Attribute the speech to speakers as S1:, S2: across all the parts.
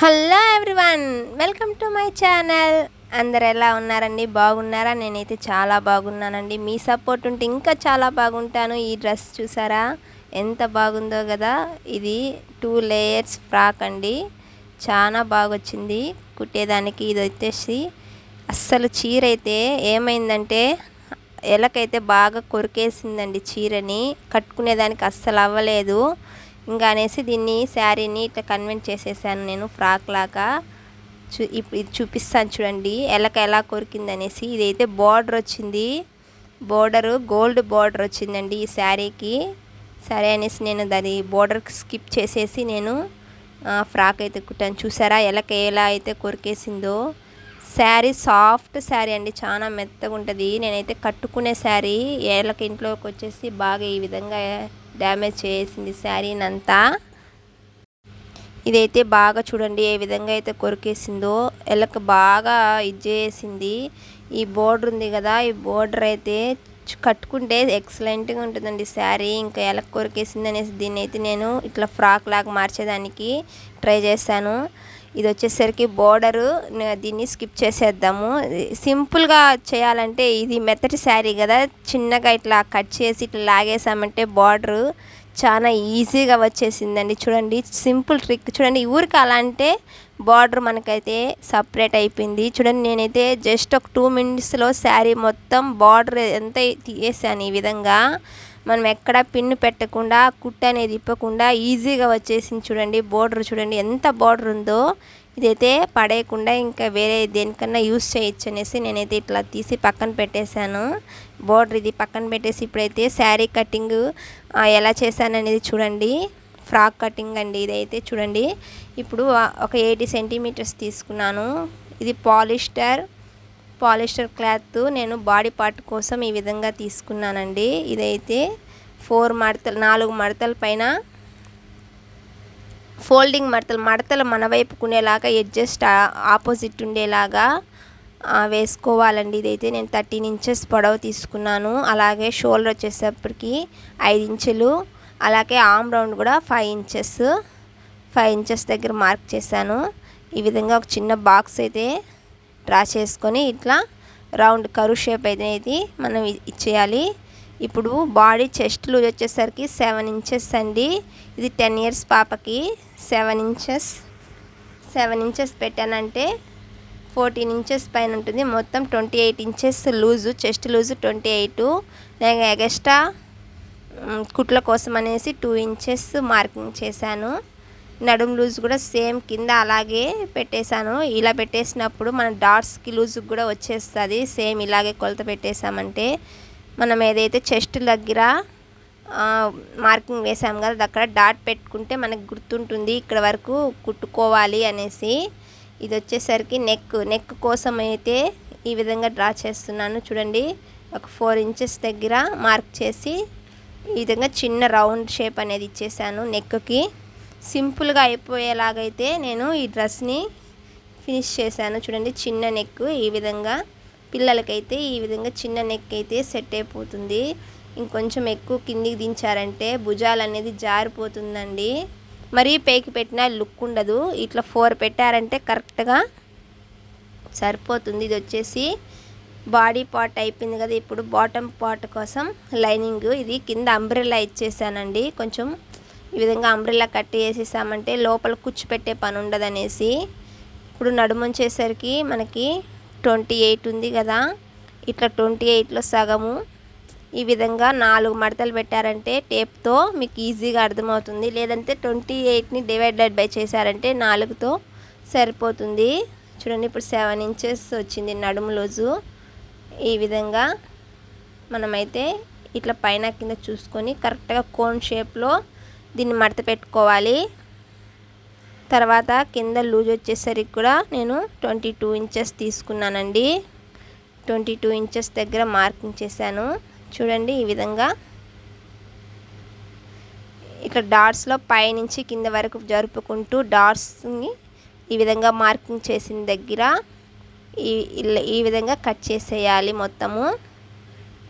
S1: Hello everyone welcome to my channel. అందరు ఎలా ఉన్నారండి? బాగున్నారా? నేనైతే చాలా బాగున్నానండి. మీ సపోర్ట్ ఉంటే ఇంకా చాలా బాగుంటాను. ఈ డ్రెస్ చూసారా? ఎంత బాగుందో కదా? ఇది టూ లేయర్స్ ఫ్రాక్ అండి. చాలా బాగా వచ్చింది కుట్టేదానికి ఇది వచ్చేసి అస్సలు చీర అయితే ఏమైందంటే ఎలకైతే బాగా కొరికేసిందండి చీరని. కట్టుకునేదానికి అస్సలు అవ్వలేదు. ఇంకా అనేసి దీన్ని శారీని ఇట్లా కన్వెంట్ చేసేసాను నేను ఫ్రాక్ లాగా. చూ ఇప్పుడు ఇది చూపిస్తాను చూడండి ఎలక ఎలా కొరికింది అనేసి ఇదైతే బార్డర్ వచ్చింది. బోర్డరు గోల్డ్ బార్డర్ వచ్చిందండి ఈ శారీకి. సరే అనేసి నేను దాని బోర్డర్ స్కిప్ చేసేసి నేను ఫ్రాక్ అయితే కుట్టాను. చూసారా ఎలక ఎలా అయితే కొరికేసిందో. శారీ సాఫ్ట్ శారీ అండి చాలా మెత్తగా ఉంటుంది నేనైతే కట్టుకునే శారీ ఏళ్ళకి ఇంట్లోకి వచ్చేసి బాగా ఈ విధంగా డ్యామేజ్ చేసింది శారీనంతా. ఇదైతే బాగా చూడండి ఏ విధంగా అయితే కొరికేసిందో. ఎలక బాగా ఇది చేసింది ఈ బోర్డర్ ఉంది కదా ఈ బోర్డర్ అయితే కట్టుకుంటే ఎక్సలెంట్గా ఉంటుందండి శారీ. ఇంకా ఎలా కొరికేసింది అనేసి దీన్ని అయితే నేను ఇట్లా ఫ్రాక్ లాగా మార్చేదానికి ట్రై చేశాను. ఇది వచ్చేసరికి బోర్డరు దీన్ని స్కిప్ చేసేద్దాము. సింపుల్గా చేయాలంటే ఇది మెత్తటి శారీ కదా. చిన్నగా ఇట్లా కట్ చేసి ఇట్లా లాగేసామంటే బార్డరు చాలా ఈజీగా వచ్చేసిందండి. చూడండి సింపుల్ ట్రిక్. చూడండి ఊరికి అలా అంటే బార్డర్ మనకైతే సపరేట్ అయిపోయింది. చూడండి నేనైతే జస్ట్ ఒక టూ మినిట్స్లో శారీ మొత్తం బార్డర్ ఎంత తీసాను ఈ విధంగా. మనం ఎక్కడ పిన్ను పెట్టకుండా కుట్ట అనేది ఇప్పకుండా ఈజీగా వచ్చేసింది చూడండి. బోర్డర్ చూడండి ఎంత బోర్డర్ ఉందో ఇదైతే పడేయకుండా ఇంకా వేరే దేనికన్నా యూస్ చేయొచ్చు అనేసి నేనైతే ఇట్లా తీసి పక్కన పెట్టేశాను. బోర్డర్ ఇది పక్కన పెట్టేసి ఇప్పుడైతే శారీ కటింగ్ ఎలా చేశాను అనేది చూడండి. ఫ్రాక్ కటింగ్ అండి ఇదైతే చూడండి. ఇప్పుడు ఒక ఎయిటీ సెంటీమీటర్స్ తీసుకున్నాను. ఇది పాలిస్టర్ పాలిస్టర్ క్లాత్ నేను బాడీ పార్ట్ కోసం ఈ విధంగా తీసుకున్నానండి. ఇదైతే ఫోర్ మడతలు నాలుగు మడతల పైన ఫోల్డింగ్ మడతలు మడతలు మన వైపుకునేలాగా అడ్జస్ట్ ఆపోజిట్ ఉండేలాగా వేసుకోవాలండి. ఇదైతే నేను థర్టీన్ ఇంచెస్ పొడవు తీసుకున్నాను. అలాగే షోల్డర్ వచ్చేసప్పటికి ఐదు ఇంచులు అలాగే ఆమ్ రౌండ్ కూడా ఫైవ్ ఇంచెస్ ఫైవ్ ఇంచెస్ దగ్గర మార్క్ చేశాను. ఈ విధంగా ఒక చిన్న బాక్స్ అయితే డ్రా చేసుకొని ఇట్లా రౌండ్ కరు షేప్ అయితే మనం ఇచ్చేయాలి. ఇప్పుడు బాడీ చెస్ట్ లూజ్ వచ్చేసరికి సెవెన్ ఇంచెస్ అండి. ఇది టెన్ ఇయర్స్ పాపకి సెవెన్ ఇంచెస్ సెవెన్ ఇంచెస్ పెట్టానంటే ఫోర్టీన్ ఇంచెస్ పైన ఉంటుంది. మొత్తం twenty eight inches loose chest loose twenty eight నేను ఎగస్ట్రా కుట్ల కోసం అనేసి టూ ఇంచెస్ మార్కింగ్ చేశాను. నడుం లూజ్ కూడా సేమ్ కింద అలాగే పెట్టేశాను. ఇలా పెట్టేసినప్పుడు మన డాట్స్కి లూజ్ కూడా వచ్చేస్తుంది. సేమ్ ఇలాగే కొలత పెట్టేశామంటే మనం ఏదైతే చెస్ట్ దగ్గర మార్కింగ్ వేసాము కదా అక్కడ డాట్ పెట్టుకుంటే మనకు గుర్తుంటుంది ఇక్కడ వరకు కుట్టుకోవాలి అనేసి. ఇది వచ్చేసరికి నెక్ నెక్ కోసం అయితే ఈ విధంగా డ్రా చేస్తున్నాను. చూడండి ఒక ఫోర్ ఇంచెస్ దగ్గర మార్క్ చేసి ఈ విధంగా చిన్న రౌండ్ షేప్ అనేది ఇచ్చేసాను నెక్కి. సింపుల్గా అయిపోయేలాగైతే నేను ఈ డ్రెస్ని ఫినిష్ చేశాను. చూడండి చిన్న నెక్ ఈ విధంగా. పిల్లలకైతే ఈ విధంగా చిన్న నెక్ అయితే సెట్ అయిపోతుంది. ఇంకొంచెం ఎక్కువ కిందికి దించారంటే భుజాలు అనేది జారిపోతుందండి. మరీ పేకి పెట్టినా లుక్ ఉండదు. ఇట్లా ఫోర్ పెట్టారంటే కరెక్ట్గా సరిపోతుంది. ఇది వచ్చేసి బాడీ పార్ట్ అయిపోయింది కదా ఇప్పుడు బాటమ్ పార్ట్ కోసం లైనింగ్ ఇది కింద అంబ్రెల్లా ఇచ్చేసానండి. కొంచెం ఈ విధంగా అంబ్రిల్లా కట్టి వేసేసామంటే లోపల కుచ్చు పని ఉండదనేసి ఇప్పుడు నడుముంచేసరికి మనకి ట్వంటీ ఎయిట్ ఉంది కదా. ఇట్లా ట్వంటీ ఎయిట్లో సగము ఈ విధంగా నాలుగు మడతలు పెట్టారంటే టేప్తో మీకు ఈజీగా అర్థమవుతుంది. లేదంటే ట్వంటీ ఎయిట్ని డివైడెడ్ బై చేశారంటే నాలుగుతో సరిపోతుంది. చూడండి ఇప్పుడు సెవెన్ ఇంచెస్ వచ్చింది నడుము లోజు. ఈ విధంగా మనమైతే ఇట్లా పైన కింద చూసుకొని కరెక్ట్గా కోన్ షేప్లో దీన్ని మడత పెట్టుకోవాలి. తర్వాత కింద లూజ్ వచ్చేసరికి కూడా నేను ట్వంటీ టూ ఇంచెస్ తీసుకున్నానండి. ట్వంటీ టూ ఇంచెస్ దగ్గర మార్కింగ్ చేశాను చూడండి ఈ విధంగా. ఇక్కడ డాట్స్లో పైనుంచి కింద వరకు జరుపుకుంటూ డాట్స్ని ఈ విధంగా మార్కింగ్ చేసిన దగ్గర ఈ ఈ విధంగా కట్ చేసేయాలి మొత్తము.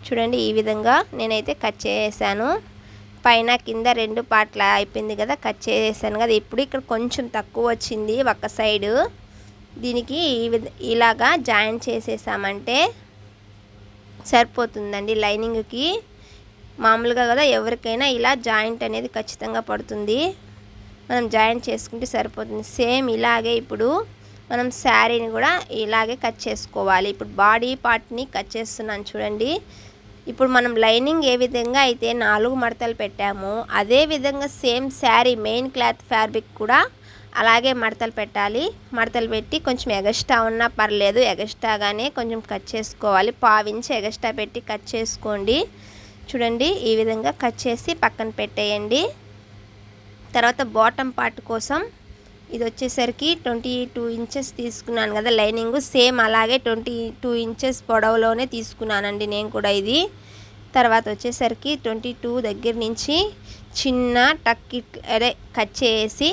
S1: చూడండి ఈ విధంగా నేనైతే కట్ చేసాను పైన కింద రెండు పార్ట్ల అయిపోయింది కదా కట్ చేసేసాను కదా. ఇప్పుడు ఇక్కడ కొంచెం తక్కువ వచ్చింది ఒక సైడు. దీనికి ఈ ఇలాగా జాయిన్ చేసేసామంటే సరిపోతుందండి లైనింగ్కి. మామూలుగా కదా ఎవరికైనా ఇలా జాయింట్ అనేది ఖచ్చితంగా పడుతుంది. మనం జాయింట్ చేసుకుంటే సరిపోతుంది. సేమ్ ఇలాగే ఇప్పుడు మనం శారీని కూడా ఇలాగే కట్ చేసుకోవాలి. ఇప్పుడు బాడీ పార్ట్ని కట్ చేస్తున్నాను చూడండి. ఇప్పుడు మనం లైనింగ్ ఏ విధంగా అయితే నాలుగు మడతలు పెట్టామో అదే విధంగా same sari main cloth fabric కూడా అలాగే మడతలు పెట్టాలి. మడతలు పెట్టి కొంచెం ఎగస్ట్రా ఉన్నా పర్లేదు ఎగస్ట్రాగానే కొంచెం కట్ చేసుకోవాలి. పావించి ఎగస్ట్రా పెట్టి కట్ చేసుకోండి. చూడండి ఈ విధంగా కట్ చేసి పక్కన పెట్టేయండి. తర్వాత బాటమ్ పార్ట్ కోసం ఇది వచ్చేసరికి ట్వంటీ టూ ఇంచెస్ తీసుకున్నాను కదా లైనింగ్. సేమ్ అలాగే ట్వంటీ టూ ఇంచెస్ పొడవులోనే తీసుకున్నానండి నేను కూడా ఇది. తర్వాత వచ్చేసరికి ట్వంటీ టూ దగ్గర నుంచి చిన్న టక్ అదే కట్ చేసి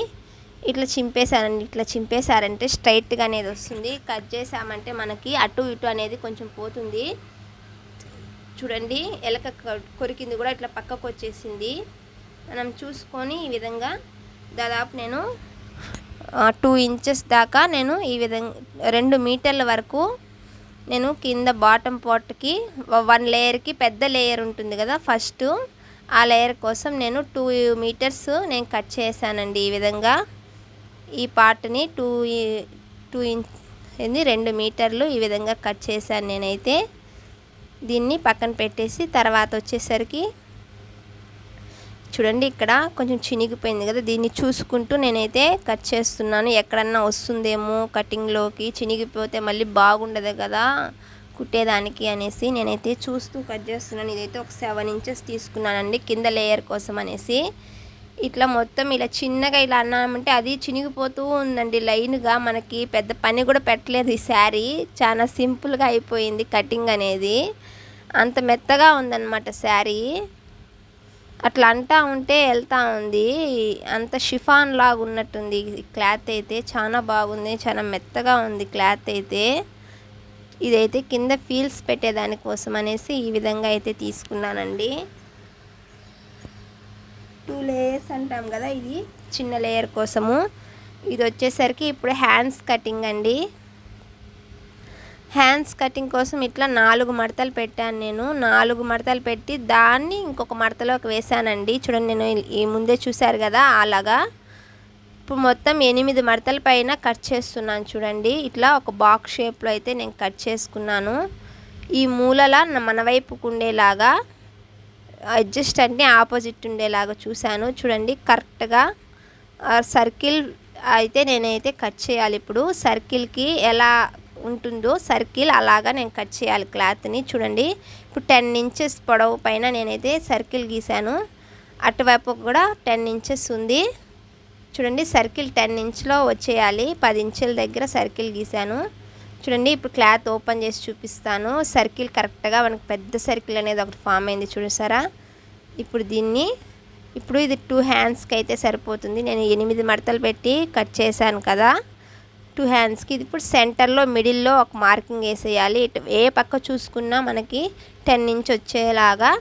S1: ఇట్లా చింపేశానండి. ఇట్లా చింపేశారంటే స్ట్రైట్గా అనేది వస్తుంది. కట్ చేసామంటే మనకి అటు ఇటు అనేది కొంచెం పోతుంది. చూడండి ఎలక కొరికింది కూడా ఇట్లా పక్కకు వచ్చేసింది మనం చూసుకొని ఈ విధంగా దాదాపు నేను టూ ఇంచెస్ దాకా నేను ఈ విధంగా రెండు మీటర్ల వరకు నేను కింద బాటమ్ పాట్కి వన్ లేయర్కి పెద్ద లేయర్ ఉంటుంది కదా ఫస్ట్ ఆ లేయర్ కోసం నేను టూ మీటర్స్ నేను కట్ చేశానండి ఈ విధంగా. ఈ పార్ట్ని టూ టూ ఇంచ్ రెండు మీటర్లు ఈ విధంగా కట్ చేశాను నేనైతే. దీన్ని పక్కన పెట్టేసి తర్వాత వచ్చేసరికి చూడండి ఇక్కడ కొంచెం చినిగిపోయింది కదా. దీన్ని చూసుకుంటూ నేనైతే కట్ చేస్తున్నాను. ఎక్కడన్నా వస్తుందేమో కటింగ్లోకి. చినిగిపోతే మళ్ళీ బాగుండదు కదా కుట్టేదానికి అనేసి నేనైతే చూస్తూ కట్ చేస్తున్నాను. ఇదైతే ఒక సెవెన్ ఇంచెస్ తీసుకున్నానండి కింద లేయర్ కోసం అనేసి. ఇట్లా మొత్తం ఇలా చిన్నగా ఇలా అన్నామంటే అది చినిగిపోతూ ఉందండి. లైన్గా మనకి పెద్ద పని కూడా పెట్టలేదు ఈ శారీ. చాలా సింపుల్గా అయిపోయింది కటింగ్ అనేది. అంత మెత్తగా ఉందన్నమాట శారీ. అట్లా అంటా ఉంటే వెళ్తా ఉంది. అంత షిఫాన్ లాగా ఉన్నట్టుంది. క్లాత్ అయితే చాలా బాగుంది. చాలా మెత్తగా ఉంది క్లాత్ అయితే. ఇదైతే కింద ఫీల్స్ పెట్టేదానికోసం అనేసి ఈ విధంగా అయితే తీసుకున్నానండి. టూ లేయర్స్ అంటాం కదా ఇది. చిన్న లేయర్ కోసము. ఇది వచ్చేసరికి ఇప్పుడు హ్యాండ్స్ కటింగ్ అండి. హ్యాండ్స్ కటింగ్ కోసం ఇట్లా నాలుగు మడతలు పెట్టాను నేను. నాలుగు మడతలు పెట్టి దాన్ని ఇంకొక మడతలోకి వేసానండి చూడండి నేను ఈ ముందే చూశారు కదా అలాగా. ఇప్పుడు మొత్తం ఎనిమిది మడతల పైన కట్ చేస్తున్నాను చూడండి. ఇట్లా ఒక బాక్స్ షేప్లో అయితే నేను కట్ చేసుకున్నాను. ఈ మూలల మన వైపుకు ఉండేలాగా అడ్జస్ట్ అంటే ఆపోజిట్ ఉండేలాగా చూశాను. చూడండి కరెక్ట్గా సర్కిల్ అయితే నేనైతే కట్ చేయాలి ఇప్పుడు. సర్కిల్కి ఎలా ఉంటుందో సర్కిల్ అలాగా నేను కట్ చేయాలి క్లాత్ని. చూడండి ఇప్పుడు టెన్ ఇంచెస్ పొడవు పైన నేనైతే సర్కిల్ గీసాను అటువైపు కూడా టెన్ ఇంచెస్ ఉంది. చూడండి సర్కిల్ టెన్ ఇంచ్లో వచ్చేయాలి. పది ఇంచుల దగ్గర సర్కిల్ గీసాను చూడండి ఇప్పుడు క్లాత్ ఓపెన్ చేసి చూపిస్తాను. సర్కిల్ కరెక్ట్గా మనకు పెద్ద సర్కిల్ అనేది ఒకటి ఫామ్ అయింది చూసారా? ఇప్పుడు దీన్ని ఇప్పుడు ఇది టూ హ్యాండ్స్కి అయితే సరిపోతుంది. నేను ఎనిమిది మడతలు పెట్టి కట్ చేశాను కదా. టూ హ్యాండ్స్కి ఇది ఇప్పుడు సెంటర్లో మిడిల్లో ఒక మార్కింగ్ వేసేయాలి. ఇటు ఏ పక్క చూసుకున్నా మనకి టెన్ ఇంచ్ వచ్చేలాగా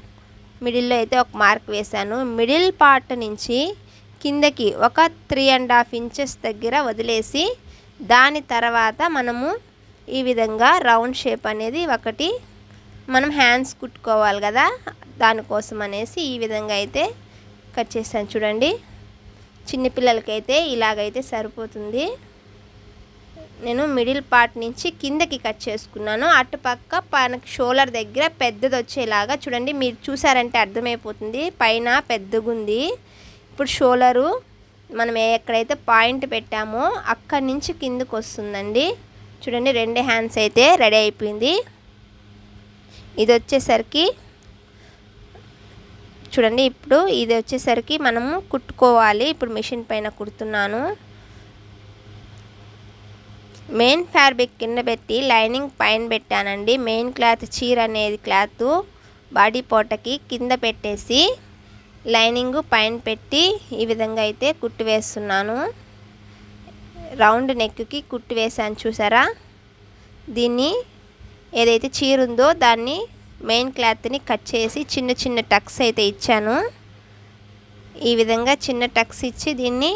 S1: మిడిల్లో అయితే ఒక మార్క్ వేశాను. మిడిల్ పార్ట్ నుంచి కిందకి ఒక త్రీ అండ్ హాఫ్ ఇంచెస్ దగ్గర వదిలేసి దాని తర్వాత మనము ఈ విధంగా రౌండ్ షేప్ అనేది ఒకటి మనం హ్యాండ్స్ కుట్టుకోవాలి కదా దానికోసం అనేసి ఈ విధంగా అయితే కట్ చేశాను. చూడండి చిన్నపిల్లలకైతే ఇలాగైతే సరిపోతుంది. నేను మిడిల్ పార్ట్ నుంచి కిందకి కట్ చేసుకున్నాను. అటుపక్క మనకి షోలర్ దగ్గర పెద్దది వచ్చేలాగా చూడండి. మీరు చూసారంటే అర్థమైపోతుంది. పైన పెద్దగుంది. ఇప్పుడు షోలరు మనం ఎక్కడైతే పాయింట్ పెట్టామో అక్కడి నుంచి కిందకు వస్తుందండి చూడండి రెండు హ్యాండ్స్ అయితే రెడీ అయిపోయింది. ఇది వచ్చేసరికి చూడండి ఇప్పుడు ఇది వచ్చేసరికి మనము కుట్టుకోవాలి. ఇప్పుడు మిషన్ పైన కుడుతున్నాను. మెయిన్ ఫ్యాబ్రిక్ కింద పెట్టి లైనింగ్ పైన పెట్టానండి. మెయిన్ క్లాత్ చీర అనేది క్లాత్ బాడీ పోటకి కింద పెట్టేసి లైనింగ్ పైన పెట్టి ఈ విధంగా అయితే కుట్టు వేస్తున్నాను. రౌండ్ నెక్కి కుట్టు వేసాను చూసారా? దీన్ని ఏదైతే చీర ఉందో దాన్ని మెయిన్ క్లాత్ని కట్ చేసి చిన్న చిన్న టక్స్ అయితే ఇచ్చాను. ఈ విధంగా చిన్న టక్స్ ఇచ్చి దీన్ని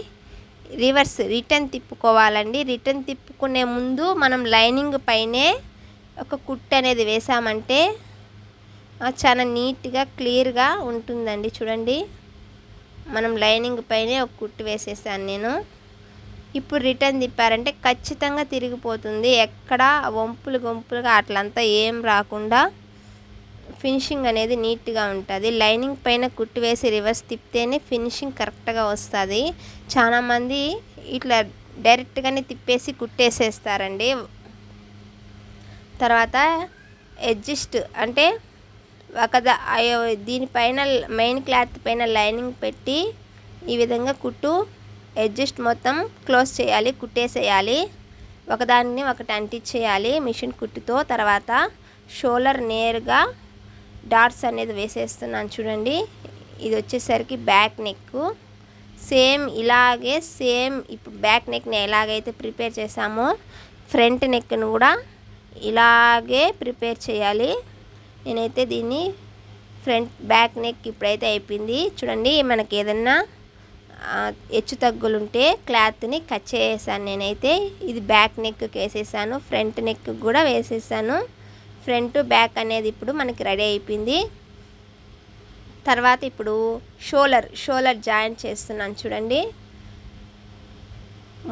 S1: రివర్స్ రిటర్న్ తిప్పుకోవాలండి. రిటర్న్ తిప్పుకునే ముందు మనం లైనింగ్ పైనే ఒక కుట్ అనేది వేసామంటే చాలా నీట్గా క్లియర్గా ఉంటుందండి. చూడండి. మనం లైనింగ్ పైనే ఒక కుట్టు వేసేసాను నేను. ఇప్పుడు రిటర్న్ తిప్పారంటే ఖచ్చితంగా తిరిగిపోతుంది. ఎక్కడ వంపులు గొంపులుగా అట్లంతా ఏం రాకుండా ఫినిషింగ్ అనేది నీట్గా ఉంటుంది. లైనింగ్ పైన కుట్టు వేసి రివర్స్ తిప్పితేనే ఫినిషింగ్ కరెక్ట్గా వస్తుంది. చాలామంది ఇట్లా డైరెక్ట్గానే తిప్పేసి కుట్టేసేస్తారండి. తర్వాత అడ్జస్ట్ అంటే ఒక దీనిపైన మెయిన్ క్లాత్ పైన లైనింగ్ పెట్టి ఈ విధంగా కుట్టు అడ్జస్ట్ మొత్తం క్లోజ్ చేయాలి కుట్టేసేయాలి. ఒకదాన్ని ఒకటి అంటించేయాలి మిషన్ కుట్టుతో. తర్వాత షోల్డర్ నేరుగా డాట్స్ అనేది వేసేస్తున్నాను చూడండి. ఇది వచ్చేసరికి బ్యాక్ నెక్. సేమ్ ఇలాగే సేమ్ ఇప్పుడు బ్యాక్ నెక్ని ఎలాగైతే ప్రిపేర్ చేసామో ఫ్రంట్ నెక్ను కూడా ఇలాగే ప్రిపేర్ చేయాలి. నేనైతే దీన్ని ఫ్రంట్ బ్యాక్ నెక్ ఇప్పుడైతే అయిపోయింది. చూడండి మనకి ఏదన్నా హెచ్చు తగ్గులుంటే క్లాత్ని కట్ చేసాను నేనైతే. ఇది బ్యాక్ నెక్కి వేసేసాను ఫ్రంట్ నెక్ కూడా వేసేసాను. ఫ్రంట్ బ్యాక్ అనేది ఇప్పుడు మనకి రెడీ అయిపోయింది. తర్వాత ఇప్పుడు షోలర్ షోలర్ జాయింట్ చేస్తున్నాను చూడండి.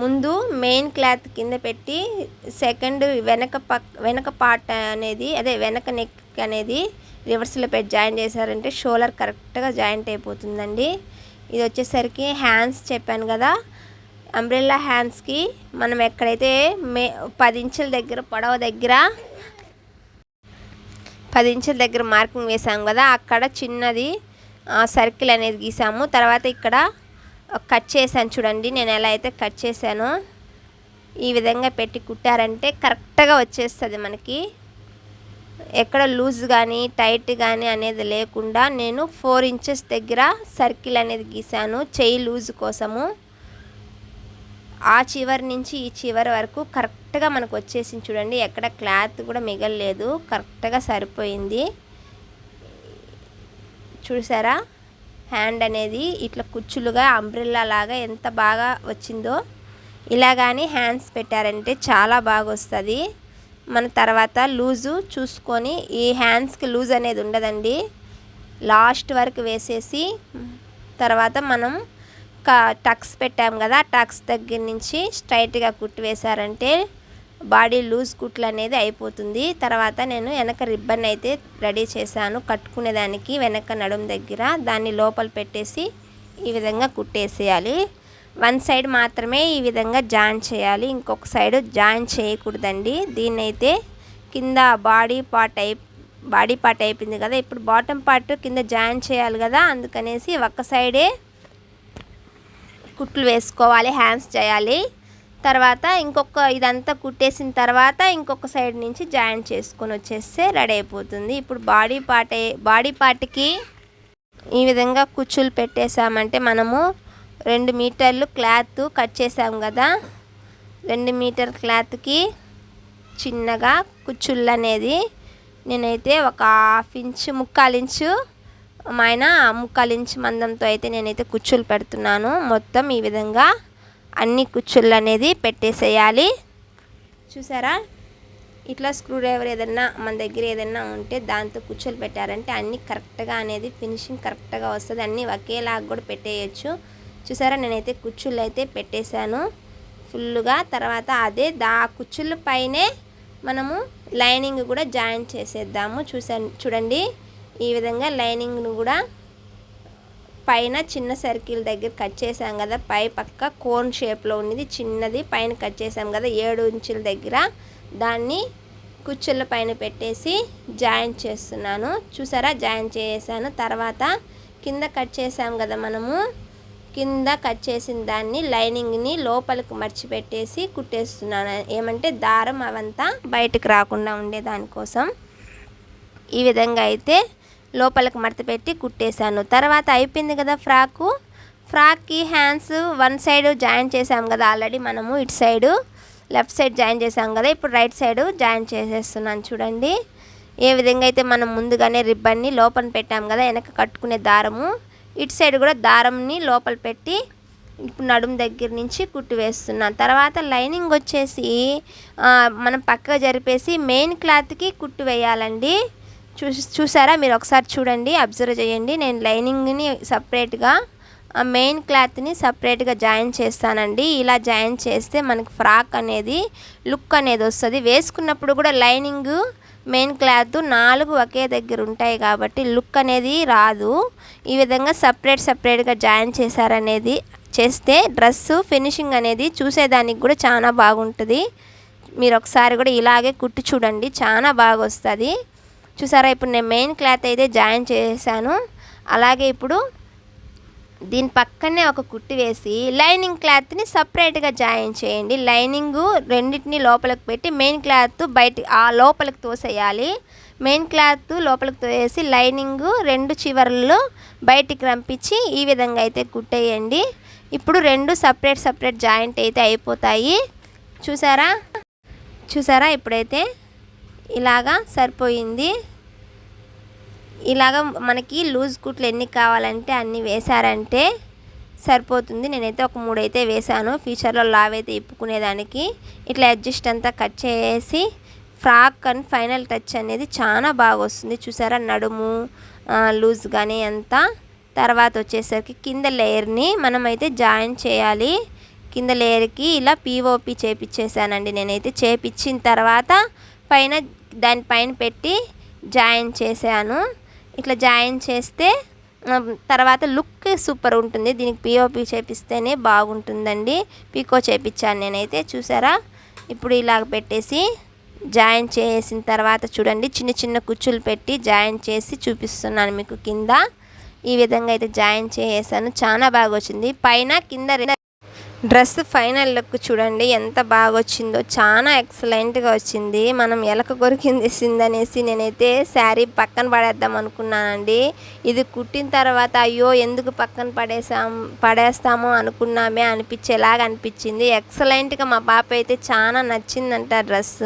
S1: ముందు మెయిన్ క్లాత్ కింద పెట్టి సెకండ్ వెనక పక్ వెనక పార్ట్ అనేది అదే వెనక నెక్ అనేది రివర్స్లో పెట్టి జాయిన్ చేశారంటే షోలర్ కరెక్ట్గా జాయింట్ అయిపోతుందండి. ఇది వచ్చేసరికి హ్యాండ్స్ చెప్పాను కదా. అంబ్రెల్లా హ్యాండ్స్కి మనం ఎక్కడైతే మే పది ఇంచుల దగ్గర పొడవ దగ్గర పది ఇంచుల దగ్గర మార్కింగ్ వేసాం కదా అక్కడ చిన్నది సర్కిల్ అనేది గీసాము. తర్వాత ఇక్కడ కట్ చేశాను చూడండి నేను ఎలా అయితే కట్ చేశానో ఈ విధంగా పెట్టి కుట్టారంటే కరెక్ట్గా వచ్చేస్తుంది మనకి. ఎక్కడ లూజ్ కానీ టైట్ కానీ అనేది లేకుండా నేను ఫోర్ ఇంచెస్ దగ్గర సర్కిల్ అనేది గీసాను చెయ్యి లూజ్ కోసము. ఆ చివరి నుంచి ఈ చివరి వరకు కరెక్ట్గా మనకు వచ్చేసింది చూడండి. ఎక్కడ క్లాత్ కూడా మిగలలేదు. కరెక్ట్గా సరిపోయింది. చూసారా? హ్యాండ్ అనేది ఇట్లా కుచ్చులుగా అంబ్రిల్లా లాగా ఎంత బాగా వచ్చిందో. ఇలా కానీ హ్యాండ్స్ పెట్టారంటే చాలా బాగా వస్తుంది మన తర్వాత లూజు చూసుకొని ఈ హ్యాండ్స్కి లూజ్ అనేది ఉండదండి. లాస్ట్ వరకు వేసేసి తర్వాత మనం టక్స్ పెట్టాం కదా టక్స్ దగ్గర నుంచి స్ట్రైట్గా కుట్టి వేశారంటే బాడీ లూజ్ కుట్లు అనేది అయిపోతుంది. తర్వాత నేను వెనక రిబ్బన్ అయితే రెడీ చేశాను. కట్టుకునేదానికి వెనక నడుం దగ్గర దాన్ని లోపల పెట్టేసి ఈ విధంగా కుట్టేసేయాలి. వన్ సైడ్ మాత్రమే ఈ విధంగా జాయిన్ చేయాలి. ఇంకొక సైడ్ జాయిన్ చేయకూడదండి. దీన్ని అయితే కింద బాడీ పార్ట్ అయి బాడీ పార్ట్ అయిపోయింది కదా. ఇప్పుడు బాటమ్ పార్ట్ కింద జాయిన్ చేయాలి కదా. అందుకనేసి ఒక సైడే కుట్లు వేసుకోవాలి హ్యాండ్స్ చేయాలి. తర్వాత ఇంకొక ఇదంతా కుట్టేసిన తర్వాత ఇంకొక సైడ్ నుంచి జాయిన్ చేసుకొని వచ్చేస్తే రెడీ అయిపోతుంది. ఇప్పుడు బాడీ పార్ట్ బాడీ పార్ట్కి ఈ విధంగా కుచ్చులు పెట్టేసామంటే మనము రెండు మీటర్లు క్లాత్ కట్ చేసాం కదా. రెండు మీటర్ క్లాత్కి చిన్నగా కుచ్చుళ్ళు అనేది నేనైతే ఒక హాఫ్ ఇంచు ముక్కాలు ఇంచు ఆయన ముక్కాలు ఇంచు మందంతో అయితే నేనైతే కుచ్చులు పెడుతున్నాను. మొత్తం ఈ విధంగా అన్ని కుచ్చుళ్ళు అనేది పెట్టేసేయాలి. చూసారా? ఇట్లా స్క్రూ డ్రైవర్ ఏదన్నా మన దగ్గర ఏదన్నా ఉంటే దాంతో కుచ్చులు పెట్టారంటే అన్నీ కరెక్ట్గా అనేది ఫినిషింగ్ కరెక్ట్గా వస్తుంది. అన్నీ ఒకేలాగా కూడా పెట్టేయచ్చు. చూసారా? నేనైతే కుచ్చుళ్ళు అయితే పెట్టేశాను. ఫుల్గా తర్వాత అదే దా కుచ్చుళ్ళ పైనే మనము లైనింగ్ కూడా జాయిన్ చేసేద్దాము. చూసా చూడండి. ఈ విధంగా లైనింగ్ను కూడా పైన చిన్న సర్కిల్ దగ్గర కట్ చేసాం కదా పై పక్క కోన్ షేప్లో ఉన్నది చిన్నది పైన కట్ చేసాం కదా ఏడు ఇంచుల దగ్గర దాన్ని కుచ్చుల పైన పెట్టేసి జాయిన్ చేస్తున్నాను. చూసారా? జాయిన్ చేసాను. తర్వాత కింద కట్ చేసాం కదా మనము కింద కట్ చేసిన దాన్ని లైనింగ్ని లోపలికి మర్చిపెట్టేసి కుట్టేస్తున్నాను. ఏమంటే దారం అవంతా బయటకు రాకుండా ఉండే దానికోసం. ఈ విధంగా అయితే లోపలికి మడత పెట్టి కుట్టేశాను. తర్వాత అయిపోయింది కదా ఫ్రాకు. ఫ్రాక్కి హ్యాండ్స్ వన్ సైడ్ జాయిన్ చేసాం కదా ఆల్రెడీ మనము. ఇటు సైడు లెఫ్ట్ సైడ్ జాయిన్ చేసాం కదా. ఇప్పుడు రైట్ సైడ్ జాయిన్ చేసేస్తున్నాను చూడండి. ఏ విధంగా అయితే మనం ముందుగానే రిబ్బన్ని లోపల పెట్టాం కదా వెనక కట్టుకునే దారము. ఇటు సైడ్ కూడా దారంని లోపల పెట్టి ఇప్పుడు నడుము దగ్గర నుంచి కుట్టు వేస్తున్నాను తర్వాత లైనింగ్ వచ్చేసి మనం పక్కగా జరిపేసి మెయిన్ క్లాత్కి కుట్టు వేయాలండి. చూసి చూసారా? మీరు ఒకసారి చూడండి అబ్జర్వ్ చేయండి. నేను లైనింగ్ని సపరేట్గా ఆ మెయిన్ క్లాత్ని సపరేట్గా జాయిన్ చేస్తానండి. ఇలా జాయిన్ చేస్తే మనకి ఫ్రాక్ అనేది లుక్ అనేది వస్తుంది. వేసుకున్నప్పుడు కూడా లైనింగ్ మెయిన్ క్లాత్ నాలుగు ఒకే దగ్గర ఉంటాయి కాబట్టి లుక్ అనేది రాదు. ఈ విధంగా సపరేట్ సపరేట్గా జాయిన్ చేశారనేది చేస్తే డ్రెస్ ఫినిషింగ్ అనేది చూసేదానికి కూడా చాలా బాగుంటుంది. మీరు ఒకసారి కూడా ఇలాగే కుట్టి చూడండి. చాలా బాగా వస్తుంది చూసారా? ఇప్పుడు నేను మెయిన్ క్లాత్ అయితే జాయిన్ చేశాను. అలాగే ఇప్పుడు దీని పక్కనే ఒక కుట్టి వేసి లైనింగ్ క్లాత్ని సపరేట్గా జాయిన్ చేయండి. లైనింగు రెండింటిని లోపలికి పెట్టి మెయిన్ క్లాత్ బయట ఆ లోపలికి తోసేయాలి. మెయిన్ క్లాత్ లోపలికి తోసేసి లైనింగు రెండు చివర్లు బయటికి రంపించి ఈ విధంగా అయితే కుట్టేయండి. ఇప్పుడు రెండు సపరేట్ సపరేట్ జాయింట్ అయితే అయిపోతాయి. చూసారా? చూసారా? ఇప్పుడైతే ఇలాగా సరిపోయింది. ఇలాగ మనకి లూజ్ కుట్లు ఎన్ని కావాలంటే అన్ని వేశారంటే సరిపోతుంది. నేనైతే ఒక మూడు అయితే వేశాను ఫ్యూచర్లో లావ్ అయితే ఇప్పుకునేదానికి ఇట్లా అడ్జస్ట్ అంతా కట్ చేసి ఫ్రాక్ అండ్ ఫైనల్ టచ్ అనేది చాలా బాగా వస్తుంది. చూసారా నడుము లూజ్ కానీ అంతా. తర్వాత వచ్చేసరికి కింద లేయర్ని మనమైతే జాయిన్ చేయాలి. కింద లేయర్కి ఇలా పీఓపి చేపించేసానండి నేనైతే చేపించిన తర్వాత పైన దానిపైన పెట్టి జాయిన్ చేశాను. ఇట్లా జాయిన్ చేస్తే తర్వాత లుక్ సూపర్ ఉంటుంది. దీనికి పిఓపి చేపిస్తేనే బాగుంటుందండి. పీకో చేపించాను నేనైతే చూసారా? ఇప్పుడు ఇలాగ పెట్టేసి జాయిన్ చేసిన తర్వాత చూడండి చిన్న చిన్న కుచ్చులు పెట్టి జాయిన్ చేసి చూపిస్తున్నాను మీకు కింద. ఈ విధంగా అయితే జాయిన్ చేసాను. చాలా బాగా వచ్చింది. పైన కింద డ్రెస్ ఫైనల్ లుక్ చూడండి ఎంత బాగా వచ్చిందో చాలా ఎక్సలెంట్గా వచ్చింది. మనం ఎలక కొరికింది అనేసి నేనైతే శారీ పక్కన పడేద్దాం అనుకున్నానండి. ఇది కుట్టిన తర్వాత అయ్యో ఎందుకు పక్కన పడేసాం పడేస్తామో అనుకున్నామే అనిపించేలాగా అనిపించింది. ఎక్సలెంట్గా మా పాప అయితే చాలా నచ్చిందంట డ్రెస్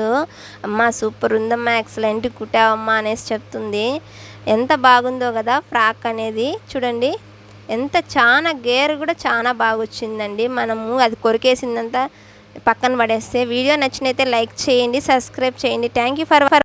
S1: అమ్మ సూపర్ ఉందమ్మా ఎక్సలెంట్ కుట్టావమ్మా అనేసి చెప్తుంది. ఎంత బాగుందో కదా ఫ్రాక్ అనేది. చూడండి. ఎంత చాలా గేర్ కూడా చాలా బాగా వచ్చిందండి మనము అది కొరికేసిందంతా పక్కన పడేస్తే. వీడియో నచ్చినైతే లైక్ చేయండి సబ్స్క్రైబ్ చేయండి. Thank you for for